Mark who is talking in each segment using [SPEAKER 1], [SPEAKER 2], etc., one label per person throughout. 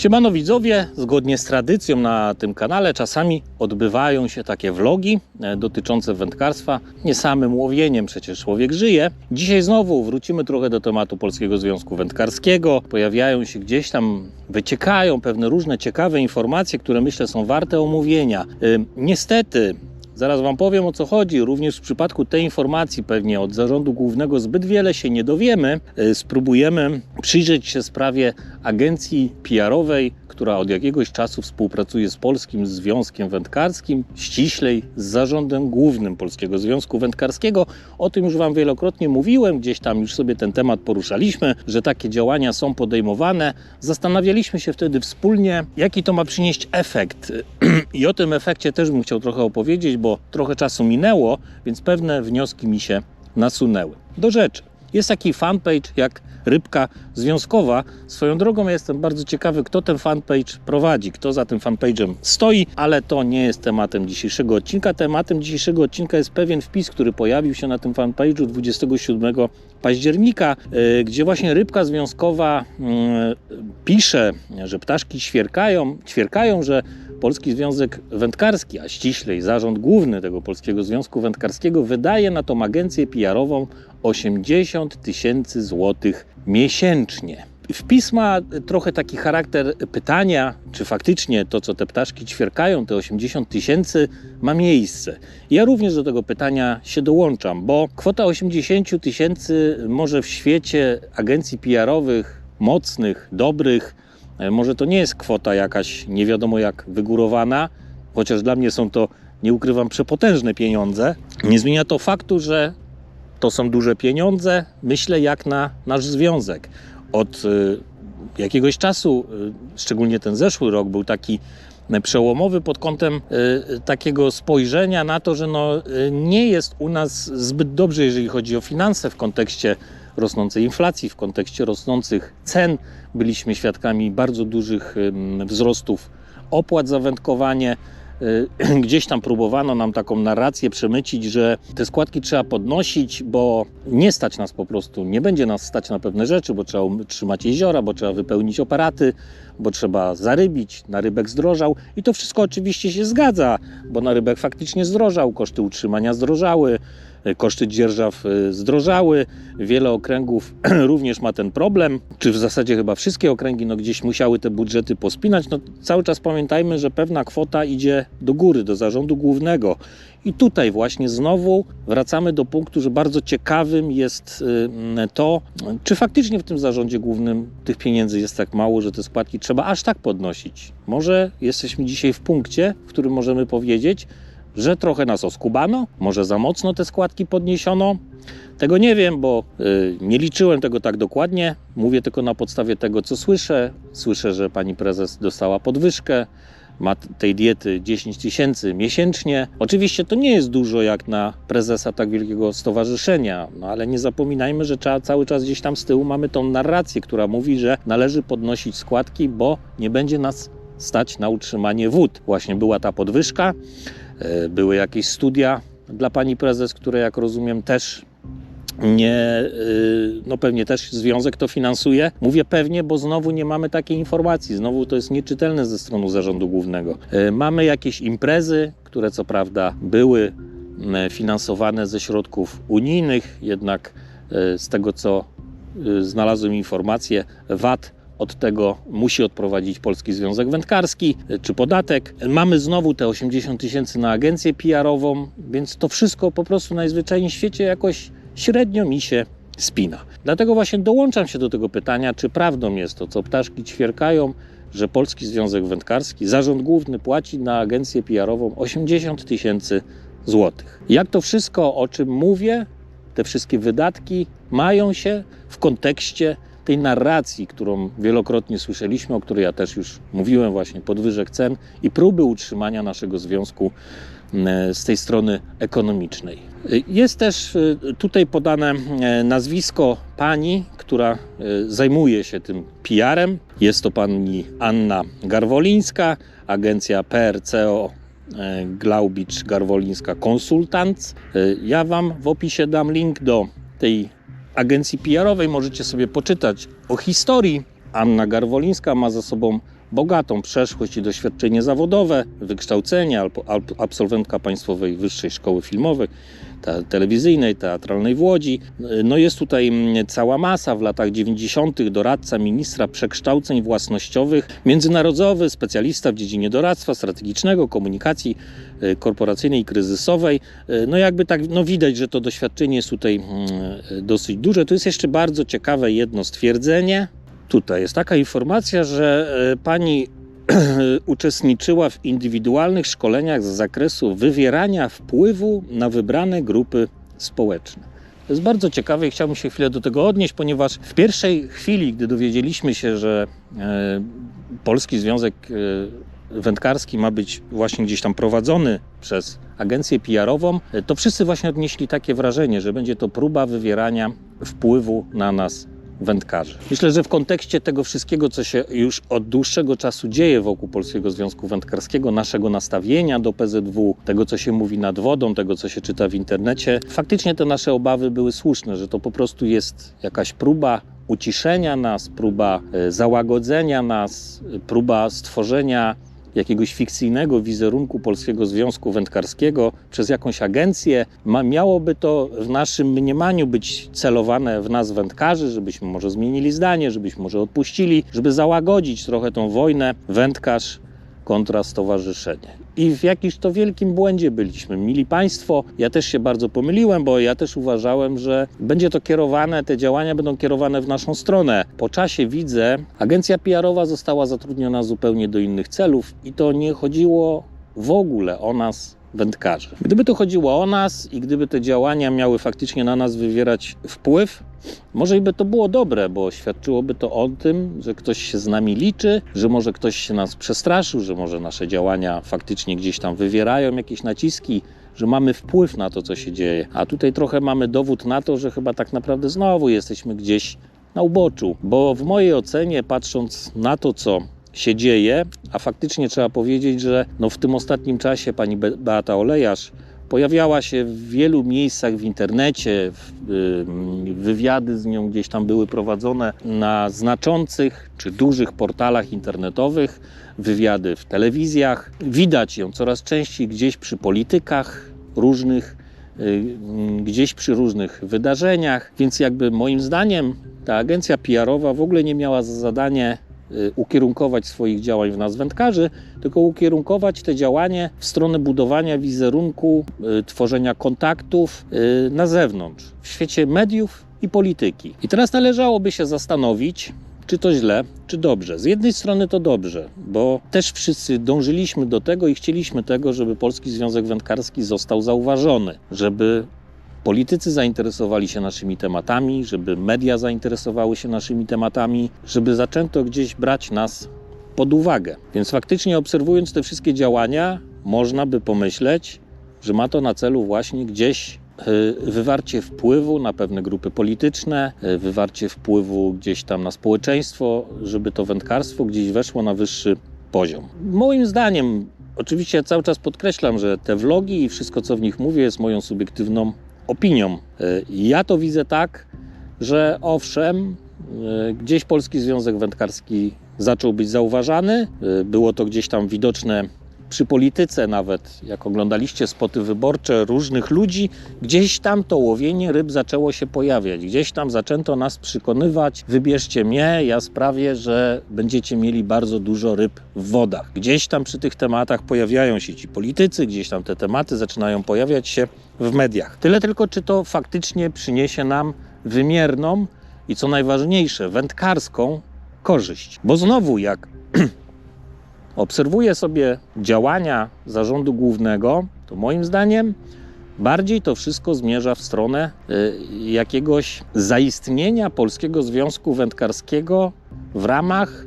[SPEAKER 1] Siemano widzowie, zgodnie z tradycją na tym kanale czasami odbywają się takie vlogi e, dotyczące wędkarstwa. Nie samym łowieniem przecież człowiek żyje. Dzisiaj znowu wrócimy trochę do tematu Polskiego Związku Wędkarskiego. Pojawiają się gdzieś tam, wyciekają pewne różne ciekawe informacje, które myślę są warte omówienia. E, Niestety Zaraz Wam powiem o co chodzi. Również w przypadku tej informacji pewnie od zarządu głównego zbyt wiele się nie dowiemy. E, Spróbujemy przyjrzeć się sprawie agencji PR-owej, która od jakiegoś czasu współpracuje z Polskim Związkiem Wędkarskim, ściślej z zarządem głównym Polskiego Związku Wędkarskiego. O tym już Wam wielokrotnie mówiłem, gdzieś tam już sobie ten temat poruszaliśmy, że takie działania są podejmowane. Zastanawialiśmy się wtedy wspólnie, jaki to ma przynieść efekt. I o tym efekcie też bym chciał trochę opowiedzieć, bo trochę czasu minęło, więc pewne wnioski mi się nasunęły. Do rzeczy. Jest taki fanpage jak Rybka Związkowa. Swoją drogą jestem bardzo ciekawy, kto ten fanpage prowadzi, kto za tym fanpage'em stoi, ale to nie jest tematem dzisiejszego odcinka. Tematem dzisiejszego odcinka jest pewien wpis, który pojawił się na tym fanpage'u 27 października, yy, gdzie właśnie Rybka Związkowa yy, pisze, że ptaszki ćwierkają, ćwierkają, że Polski Związek Wędkarski, a ściślej zarząd główny tego Polskiego Związku Wędkarskiego wydaje na tą agencję PR-ową 80 tysięcy złotych miesięcznie. Wpis ma trochę taki charakter pytania, czy faktycznie to, co te ptaszki ćwierkają, te 80 tysięcy, ma miejsce. Ja również do tego pytania się dołączam, bo kwota 80 tysięcy może w świecie agencji PR-owych, mocnych, dobrych, E, Może to nie jest kwota jakaś nie wiadomo jak wygórowana, chociaż dla mnie są to, nie ukrywam, przepotężne pieniądze. Nie zmienia to faktu, że to są duże pieniądze, myślę, jak na nasz związek. Od y, jakiegoś czasu, y, szczególnie ten zeszły rok, był taki y, przełomowy pod kątem takiego spojrzenia na to, że no, nie jest u nas zbyt dobrze, jeżeli chodzi o finanse w kontekście rosnącej inflacji, w kontekście rosnących cen. Byliśmy świadkami bardzo dużych wzrostów opłat za wędkowanie. Y, Gdzieś tam próbowano nam taką narrację przemycić, że te składki trzeba podnosić, bo nie stać nas po prostu, nie będzie nas stać na pewne rzeczy, bo trzeba utrzymać jeziora, bo trzeba wypełnić operaty, bo trzeba zarybić, narybek zdrożał. I to wszystko oczywiście się zgadza, bo narybek faktycznie zdrożał, koszty utrzymania zdrożały, koszty dzierżaw y, zdrożały, wiele okręgów również ma ten problem, czy w zasadzie chyba wszystkie okręgi no gdzieś musiały te budżety pospinać, no cały czas pamiętajmy, że pewna kwota idzie do góry, do zarządu głównego. I tutaj właśnie znowu wracamy do punktu, że bardzo ciekawym jest y, to, czy faktycznie w tym zarządzie głównym tych pieniędzy jest tak mało, że te składki trzeba aż tak podnosić. Może jesteśmy dzisiaj w punkcie, w którym możemy powiedzieć, że trochę nas oskubano, może za mocno te składki podniesiono. Tego nie wiem, bo y, nie liczyłem tego tak dokładnie. Mówię tylko na podstawie tego, co słyszę. Słyszę, że pani prezes dostała podwyżkę ma tej diety 10 tysięcy miesięcznie. Oczywiście to nie jest dużo jak na prezesa tak wielkiego stowarzyszenia, no ale nie zapominajmy, że trzeba cały czas gdzieś tam z tyłu mamy tą narrację, która mówi, że należy podnosić składki, bo nie będzie nas stać na utrzymanie wód. Właśnie była ta podwyżka, były jakieś studia dla pani prezes, które jak rozumiem też nie, y, no pewnie też związek to finansuje. Mówię pewnie, bo znowu nie mamy takiej informacji, znowu to jest nieczytelne ze strony zarządu głównego. Y, Mamy jakieś imprezy, które co prawda były finansowane ze środków unijnych, jednak z tego co znalazłem informację, VAT od tego musi odprowadzić Polski Związek Wędkarski y, czy podatek. Mamy znowu te 80 tysięcy na agencję PR-ową, więc to wszystko po prostu najzwyczajniej w świecie jakoś średnio mi się spina. Dlatego właśnie dołączam się do tego pytania, czy prawdą jest to, co ptaszki ćwierkają, że Polski Związek Wędkarski, zarząd główny płaci na agencję PR-ową 80 tysięcy złotych. Jak to wszystko, o czym mówię, te wszystkie wydatki mają się w kontekście tej narracji, którą wielokrotnie słyszeliśmy, o której ja też już mówiłem, właśnie podwyżek cen i próby utrzymania naszego związku z tej strony ekonomicznej. Jest też y, tutaj podane e, nazwisko pani, która e, zajmuje się tym PR-em. Jest to pani Anna Garwolińska, agencja PRCO e, Glaubicz Garwolińska Consultants. E, Ja Wam w opisie dam link do tej agencji PR-owej. Możecie sobie poczytać o historii. Anna Garwolińska ma za sobą bogatą przeszłość i doświadczenie zawodowe, wykształcenie, albo alb- absolwentka Państwowej Wyższej Szkoły Filmowej, te, telewizyjnej, teatralnej w Łodzi. No jest tutaj mm, cała masa w latach 90. doradca ministra przekształceń własnościowych, międzynarodowy specjalista w dziedzinie doradztwa strategicznego, komunikacji y, korporacyjnej i kryzysowej. Y, No jakby tak, no widać, że to doświadczenie jest tutaj mm, dosyć duże. Tu jest jeszcze bardzo ciekawe jedno stwierdzenie. Tutaj jest taka informacja, że pani uczestniczyła w indywidualnych szkoleniach z zakresu wywierania wpływu na wybrane grupy społeczne. To jest bardzo ciekawe i chciałbym się chwilę do tego odnieść, ponieważ w pierwszej chwili, gdy dowiedzieliśmy się, że e, Polski Związek e, Wędkarski ma być właśnie gdzieś tam prowadzony przez agencję PR-ową, e, to wszyscy właśnie odnieśli takie wrażenie, że będzie to próba wywierania wpływu na nas wędkarzy. Myślę, że w kontekście tego wszystkiego, co się już od dłuższego czasu dzieje wokół Polskiego Związku Wędkarskiego, naszego nastawienia do PZW, tego, co się mówi nad wodą, tego, co się czyta w internecie, faktycznie te nasze obawy były słuszne, że to po prostu jest jakaś próba uciszenia nas, próba e, załagodzenia nas, e, próba stworzenia jakiegoś fikcyjnego wizerunku Polskiego Związku Wędkarskiego przez jakąś agencję. Ma, miałoby to w naszym mniemaniu być celowane w nas wędkarzy, żebyśmy może zmienili zdanie, żebyśmy może odpuścili, żeby załagodzić trochę tą wojnę wędkarz kontra stowarzyszenie. I w jakimś to wielkim błędzie byliśmy. Mili Państwo, ja też się bardzo pomyliłem, bo ja też uważałem, że będzie to kierowane, te działania będą kierowane w naszą stronę. Po czasie widzę, agencja PR-owa została zatrudniona zupełnie do innych celów i to nie chodziło w ogóle o nas, wędkarzy. Gdyby to chodziło o nas i gdyby te działania miały faktycznie na nas wywierać wpływ, może i by to było dobre, bo świadczyłoby to o tym, że ktoś się z nami liczy, że może ktoś się nas przestraszył, że może nasze działania faktycznie gdzieś tam wywierają jakieś naciski, że mamy wpływ na to, co się dzieje. A tutaj trochę mamy dowód na to, że chyba tak naprawdę znowu jesteśmy gdzieś na uboczu, bo w mojej ocenie, patrząc na to, co się dzieje, a faktycznie trzeba powiedzieć, że no w tym ostatnim czasie pani Be- Beata Olejarz pojawiała się w wielu miejscach w internecie, wywiady z nią gdzieś tam były prowadzone na znaczących czy dużych portalach internetowych, wywiady w telewizjach. Widać ją coraz częściej gdzieś przy politykach różnych, y, gdzieś przy różnych wydarzeniach, więc jakby moim zdaniem ta agencja PR-owa w ogóle nie miała za zadanie ukierunkować swoich działań w nas wędkarzy, tylko ukierunkować te działanie w stronę budowania wizerunku, y, tworzenia kontaktów y, na zewnątrz, w świecie mediów i polityki. I teraz należałoby się zastanowić, czy to źle, czy dobrze. Z jednej strony to dobrze, bo też wszyscy dążyliśmy do tego i chcieliśmy tego, żeby Polski Związek Wędkarski został zauważony, żeby politycy zainteresowali się naszymi tematami, żeby media zainteresowały się naszymi tematami, żeby zaczęto gdzieś brać nas pod uwagę. Więc faktycznie obserwując te wszystkie działania, można by pomyśleć, że ma to na celu właśnie gdzieś y, wywarcie wpływu na pewne grupy polityczne, y, wywarcie wpływu gdzieś tam na społeczeństwo, żeby to wędkarstwo gdzieś weszło na wyższy poziom. Moim zdaniem, oczywiście ja cały czas podkreślam, że te vlogi i wszystko co w nich mówię jest moją subiektywną opinią. Y, Ja to widzę tak, że owszem, y, gdzieś Polski Związek Wędkarski zaczął być zauważany. Y, Było to gdzieś tam widoczne przy polityce nawet, jak oglądaliście spoty wyborcze różnych ludzi, gdzieś tam to łowienie ryb zaczęło się pojawiać. Gdzieś tam zaczęto nas przekonywać, wybierzcie mnie, ja sprawię, że będziecie mieli bardzo dużo ryb w wodach. Gdzieś tam przy tych tematach pojawiają się ci politycy, gdzieś tam te tematy zaczynają pojawiać się w mediach. Tyle tylko, czy to faktycznie przyniesie nam wymierną i co najważniejsze, wędkarską korzyść. Bo znowu, jak obserwuję sobie działania zarządu głównego, to moim zdaniem bardziej to wszystko zmierza w stronę y, jakiegoś zaistnienia Polskiego Związku Wędkarskiego w ramach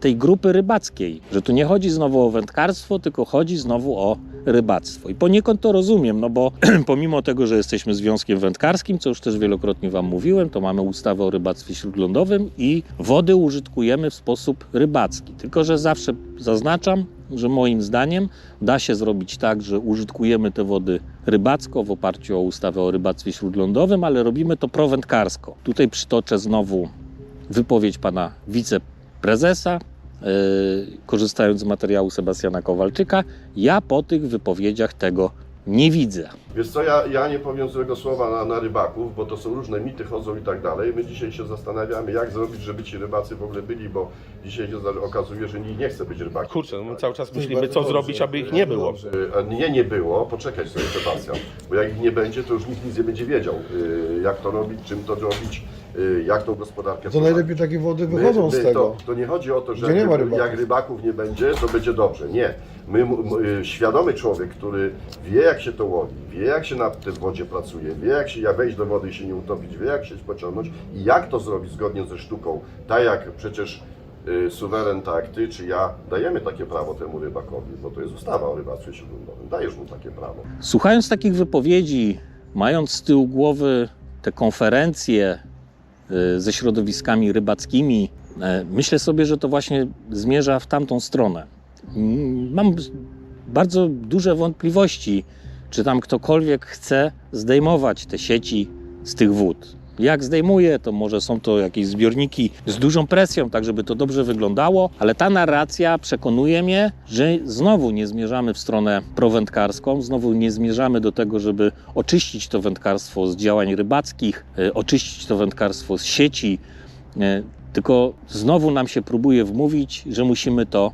[SPEAKER 1] tej grupy rybackiej. Że tu nie chodzi znowu o wędkarstwo, tylko chodzi znowu o rybactwo. I poniekąd to rozumiem, no bo pomimo tego, że jesteśmy związkiem wędkarskim, co już też wielokrotnie Wam mówiłem, to mamy ustawę o rybactwie śródlądowym i wody użytkujemy w sposób rybacki. Tylko, że zawsze zaznaczam, że moim zdaniem da się zrobić tak, że użytkujemy te wody rybacko w oparciu o ustawę o rybactwie śródlądowym, ale robimy to prowędkarsko. Tutaj przytoczę znowu wypowiedź pana wiceprezesa korzystając z materiału Sebastiana Kowalczyka. Ja po tych wypowiedziach tego nie widzę.
[SPEAKER 2] Wiesz co, ja, ja nie powiem złego słowa na, na rybaków, bo to są różne mity, chodzą i tak dalej. My dzisiaj się zastanawiamy, jak zrobić, żeby ci rybacy w ogóle byli, bo dzisiaj się okazuje, że nikt nie chce być rybakiem.
[SPEAKER 3] Kurczę, no my cały czas myślimy,
[SPEAKER 4] bardzo
[SPEAKER 3] co
[SPEAKER 4] dobrze,
[SPEAKER 3] zrobić, aby ich nie było.
[SPEAKER 4] dobrze.
[SPEAKER 2] Y, A nie, nie było, poczekaj sobie Sebastian, bo jak ich nie będzie, to już nikt nic nie będzie wiedział, y, jak to robić, czym to robić, y, jak tą gospodarkę
[SPEAKER 4] To
[SPEAKER 2] prowadzić.
[SPEAKER 4] najlepiej takie wody
[SPEAKER 2] My-
[SPEAKER 4] wychodzą z
[SPEAKER 2] my
[SPEAKER 4] tego.
[SPEAKER 2] To, to nie chodzi o to, że
[SPEAKER 4] Gdzie nie ma
[SPEAKER 2] jak-
[SPEAKER 4] rybaków.
[SPEAKER 2] jak rybaków nie będzie, to będzie dobrze. Nie. My, m- m- świadomy człowiek, który wie jak się to łowi, wie jak się na tej wodzie pracuje, wie jak się jak wejść do wody i się nie utopić, wie jak się pociągnąć i jak to zrobić zgodnie ze sztuką. Tak jak przecież y, suweren, tak ty czy ja, dajemy takie prawo temu rybakowi, bo to jest ustawa o rybactwie śródlądowym. Dajesz mu takie prawo.
[SPEAKER 1] Słuchając takich wypowiedzi, mając z tyłu głowy te konferencje y, ze środowiskami rybackimi, e, myślę sobie, że to właśnie zmierza w tamtą stronę. Mm, Mam bardzo duże wątpliwości, czy tam ktokolwiek chce zdejmować te sieci z tych wód. Jak zdejmuje, to może są to jakieś zbiorniki z dużą presją, tak żeby to dobrze wyglądało, ale ta narracja przekonuje mnie, że znowu nie zmierzamy w stronę prowędkarską, znowu nie zmierzamy do tego, żeby oczyścić to wędkarstwo z działań rybackich, e, oczyścić to wędkarstwo z sieci, e, tylko znowu nam się próbuje wmówić, że musimy to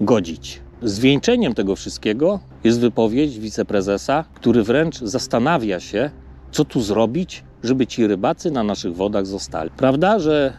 [SPEAKER 1] godzić. Zwieńczeniem tego wszystkiego jest wypowiedź wiceprezesa, który wręcz zastanawia się, co tu zrobić, żeby ci rybacy na naszych wodach zostali. Prawda, że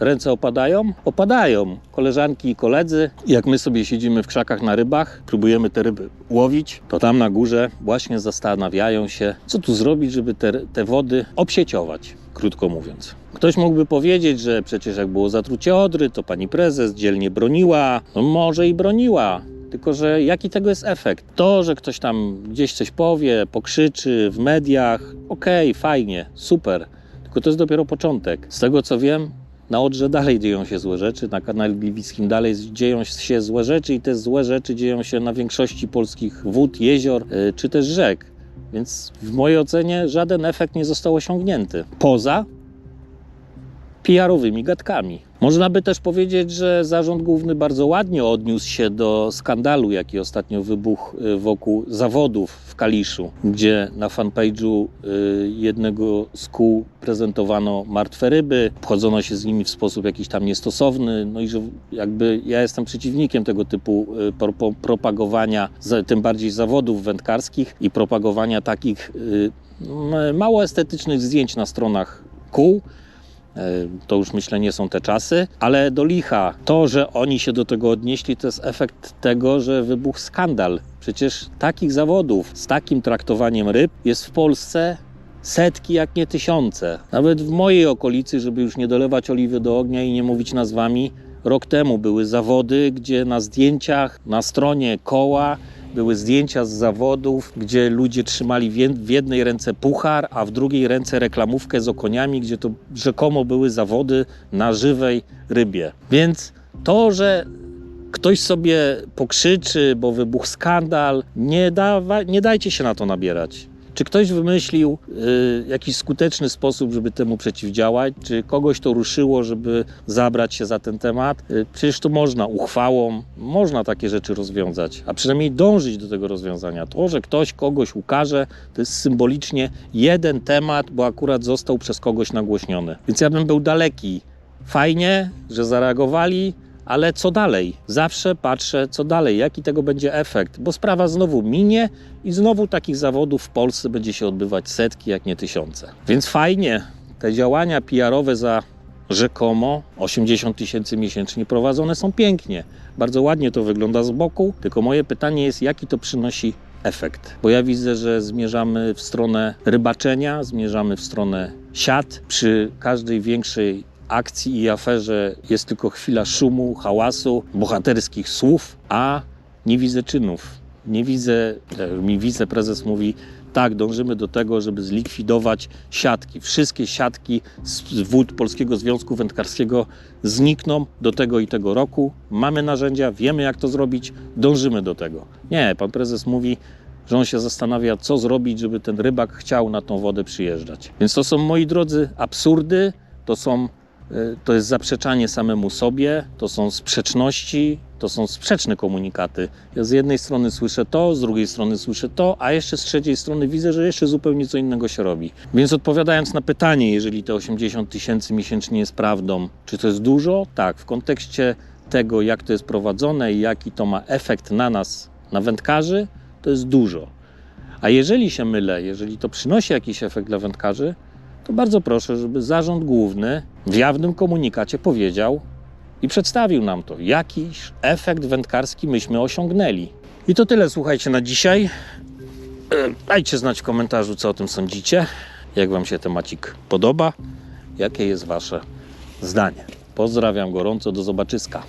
[SPEAKER 1] ręce opadają? Opadają. Koleżanki i koledzy, jak my sobie siedzimy w krzakach na rybach, próbujemy te ryby łowić, to tam na górze właśnie zastanawiają się, co tu zrobić, żeby te, te wody obsieciować, krótko mówiąc. Ktoś mógłby powiedzieć, że przecież jak było zatrucie Odry, to pani prezes dzielnie broniła. No może i broniła, tylko, że jaki tego jest efekt? To, że ktoś tam gdzieś coś powie, pokrzyczy w mediach, okej, fajnie, super. Tylko to jest dopiero początek. Z tego co wiem, na Odrze dalej dzieją się złe rzeczy, na kanale Gliwickim dalej dzieją się złe rzeczy i te złe rzeczy dzieją się na większości polskich wód, jezior y, czy też rzek. Więc w mojej ocenie żaden efekt nie został osiągnięty. Poza PR-owymi gadkami. Można by też powiedzieć, że Zarząd Główny bardzo ładnie odniósł się do skandalu, jaki ostatnio wybuchł y, wokół zawodów w Kaliszu, gdzie na fanpage'u y, jednego z kół prezentowano martwe ryby, wchodzono się z nimi w sposób jakiś tam niestosowny, no i że jakby ja jestem przeciwnikiem tego typu y, pro, pro, propagowania, tym bardziej zawodów wędkarskich i propagowania takich mało estetycznych zdjęć na stronach kół, To już myślę nie są te czasy, ale do licha to, że oni się do tego odnieśli, to jest efekt tego, że wybuchł skandal. Przecież takich zawodów z takim traktowaniem ryb jest w Polsce setki, jak nie tysiące. Nawet w mojej okolicy, żeby już nie dolewać oliwy do ognia i nie mówić nazwami, rok temu były zawody, gdzie na zdjęciach na stronie koła były zdjęcia z zawodów, gdzie ludzie trzymali w jed- w jednej ręce puchar, a w drugiej ręce reklamówkę z okoniami, gdzie to rzekomo były zawody na żywej rybie. Więc to, że ktoś sobie pokrzyczy, bo wybuchł skandal, nie, dawa, nie dajcie się na to nabierać. Czy ktoś wymyślił y, jakiś skuteczny sposób, żeby temu przeciwdziałać? Czy kogoś to ruszyło, żeby zabrać się za ten temat? Y, przecież to można uchwałą, można takie rzeczy rozwiązać, a przynajmniej dążyć do tego rozwiązania. To, że ktoś kogoś ukaże, to jest symbolicznie jeden temat, bo akurat został przez kogoś nagłośniony. Więc ja bym był daleki. Fajnie, że zareagowali, ale co dalej? Zawsze patrzę, co dalej, jaki tego będzie efekt, bo sprawa znowu minie i znowu takich zawodów w Polsce będzie się odbywać setki, jak nie tysiące. Więc fajnie, te działania PR-owe za rzekomo 80 tysięcy miesięcznie prowadzone są pięknie. Bardzo ładnie to wygląda z boku, tylko moje pytanie jest, jaki to przynosi efekt. Bo ja widzę, że zmierzamy w stronę rybaczenia, zmierzamy w stronę siat. Przy każdej większej akcji i aferze jest tylko chwila szumu, hałasu, bohaterskich słów, a nie widzę czynów. Nie widzę, e, mi wiceprezes mówi, tak, dążymy do tego, żeby zlikwidować siatki. Wszystkie siatki z wód Polskiego Związku Wędkarskiego znikną do tego i tego roku. Mamy narzędzia, wiemy jak to zrobić, dążymy do tego. Nie, pan prezes mówi, że on się zastanawia, co zrobić, żeby ten rybak chciał na tą wodę przyjeżdżać. Więc to są, moi drodzy, absurdy, to są To jest zaprzeczanie samemu sobie, to są sprzeczności, to są sprzeczne komunikaty. Ja z jednej strony słyszę to, z drugiej strony słyszę to, a jeszcze z trzeciej strony widzę, że jeszcze zupełnie co innego się robi. Więc odpowiadając na pytanie, jeżeli te 80 tysięcy miesięcznie jest prawdą, czy to jest dużo? Tak, w kontekście tego, jak to jest prowadzone i jaki to ma efekt na nas, na wędkarzy, to jest dużo. A jeżeli się mylę, jeżeli to przynosi jakiś efekt dla wędkarzy, to bardzo proszę, żeby zarząd główny w jawnym komunikacie powiedział i przedstawił nam to, jakiś efekt wędkarski myśmy osiągnęli. I to tyle, słuchajcie, na dzisiaj. E, Dajcie znać w komentarzu, co o tym sądzicie, jak Wam się temacik podoba, jakie jest Wasze zdanie. Pozdrawiam gorąco, do zobaczyska.